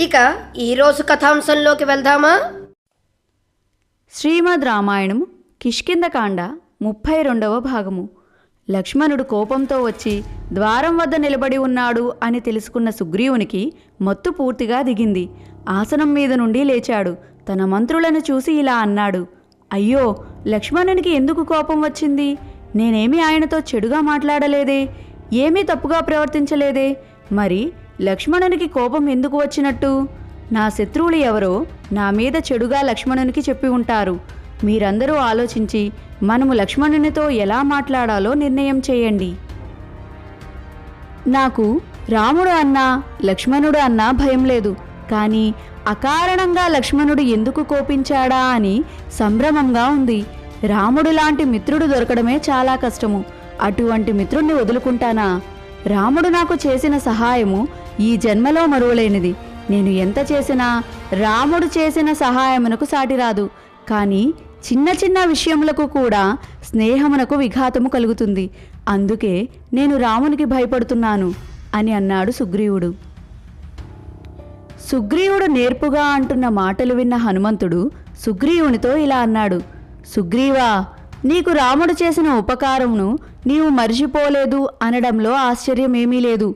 ఇక ఈరోజు కథాంశంలోకి వెళ్దామా? శ్రీమద్ రామాయణం కిష్కిందకాండ ముప్పై రెండవ భాగము. లక్ష్మణుడు కోపంతో వచ్చి ద్వారం వద్ద నిలబడి ఉన్నాడు అని తెలుసుకున్న సుగ్రీవునికి మత్తు పూర్తిగా దిగింది. ఆసనం మీద నుండి లేచాడు. తన మంత్రులను చూసి ఇలా అన్నాడు అయ్యో లక్ష్మణునికి ఎందుకు కోపం వచ్చింది? నేనేమి ఆయనతో చెడుగా మాట్లాడలేదే? ఏమీ తప్పుగా ప్రవర్తించలేదే? మరి లక్ష్మణునికి కోపం ఎందుకు వచ్చినట్టు? నా శత్రువులు ఎవరో నా మీద చెడుగా లక్ష్మణునికి చెప్పి ఉంటారు. మీరందరూ ఆలోచించి మనము లక్ష్మణునితో ఎలా మాట్లాడాలో నిర్ణయం చేయండి. నాకు రాముడు అన్నా లక్ష్మణుడు అన్నా భయం లేదు. కానీ అకారణంగా లక్ష్మణుడు ఎందుకు కోపించాడా అని సంభ్రమంగా ఉంది. రాముడు లాంటి మిత్రుడు దొరకడమే చాలా కష్టము. అటువంటి మిత్రుణ్ణి వదులుకుంటానా? రాముడు నాకు చేసిన సహాయము ఈ జన్మలో మరువలేనిది. నేను ఎంత చేసినా రాముడు చేసిన సహాయమునకు సాటిరాదు. కానీ చిన్న చిన్న విషయములకు కూడా స్నేహమునకు విఘాతము కలుగుతుంది. అందుకే నేను రామునికి భయపడుతున్నాను అని అన్నాడు సుగ్రీవుడు. సుగ్రీవుడు నేర్పుగా అంటున్న మాటలు విన్న హనుమంతుడు సుగ్రీవునితో ఇలా అన్నాడు. సుగ్రీవా నీకు రాముడు చేసిన ఉపకారమును నీవు మరిచిపోలేదు అనడంలో ఆశ్చర్యమేమీ లేదు.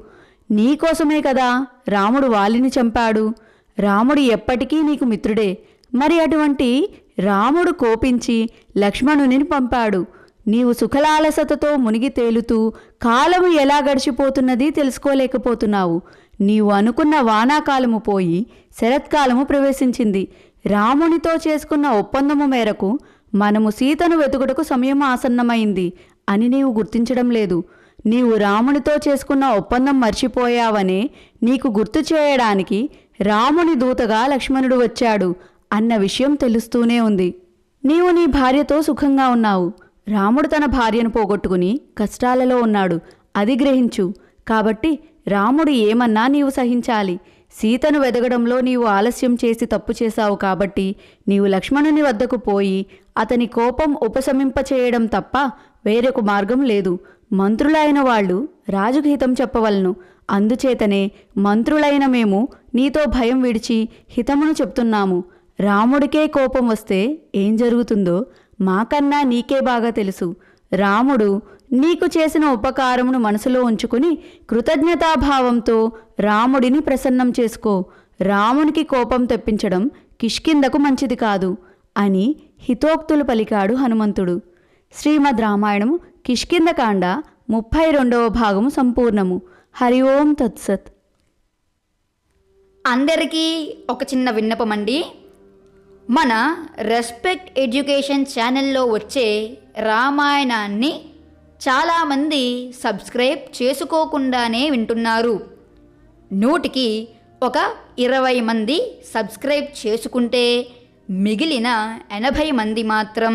నీకోసమే కదా రాముడు వాలిని చంపాడు. రాముడు ఎప్పటికీ నీకు మిత్రుడే. మరి అటువంటి రాముడు కోపించి లక్ష్మణుని పంపాడు. నీవు సుఖలాలసతతో మునిగి తేలుతూ కాలము ఎలా గడిచిపోతున్నది తెలుసుకోలేకపోతున్నావు. నీవు అనుకున్న వానాకాలము పోయి శరత్కాలము ప్రవేశించింది. రామునితో చేసుకున్న ఒప్పందము మేరకు మనము సీతను వెతుకుటకు సమయం ఆసన్నమైంది అని నీవు గుర్తించడం లేదు. నీవు రామునితో చేసుకున్న ఒప్పందం మర్చిపోయావనే నీకు గుర్తు చేయడానికి రాముని దూతగా లక్ష్మణుడు వచ్చాడు అన్న విషయం తెలుస్తూనే ఉంది. నీవు నీ భార్యతో సుఖంగా ఉన్నావు. రాముడు తన భార్యను పోగొట్టుకుని కష్టాలలో ఉన్నాడు. అది గ్రహించు. కాబట్టి రాముడు ఏమన్నా నీవు సహించాలి. సీతను వెదగడంలో నీవు ఆలస్యం చేసి తప్పు చేశావు కాబట్టి నీవు లక్ష్మణుని వద్దకు పోయి అతని కోపం ఉపశమింపచేయడం తప్ప వేరొక మార్గం లేదు. మంత్రులైన వాళ్ళు రాజుకు హితం చెప్పవలను. అందుచేతనే మంత్రులైన మేము నీతో భయం విడిచి హితమును చెప్తున్నాము. రాముడికే కోపం వస్తే ఏం జరుగుతుందో మాకన్నా నీకే బాగా తెలుసు. రాముడు నీకు చేసిన ఉపకారమును మనసులో ఉంచుకుని కృతజ్ఞతాభావంతో రాముడిని ప్రసన్నం చేసుకో. రామునికి కోపం తెప్పించడం కిష్కిందకు మంచిది కాదు అని హితోక్తులు పలికాడు హనుమంతుడు. శ్రీమద్ రామాయణము కిష్కిందకాండ ముప్పై రెండవ భాగము సంపూర్ణము. హరి ఓం తత్సత్. అందరికీ ఒక చిన్న విన్నపం అండి మన రెస్పెక్ట్ ఎడ్యుకేషన్ ఛానల్లో వచ్చే రామాయణాన్ని చాలామంది సబ్స్క్రైబ్ చేసుకోకుండానే వింటున్నారు. నూటికి ఒక ఇరవై మంది సబ్స్క్రైబ్ చేసుకుంటే మిగిలిన ఎనభై మంది మాత్రం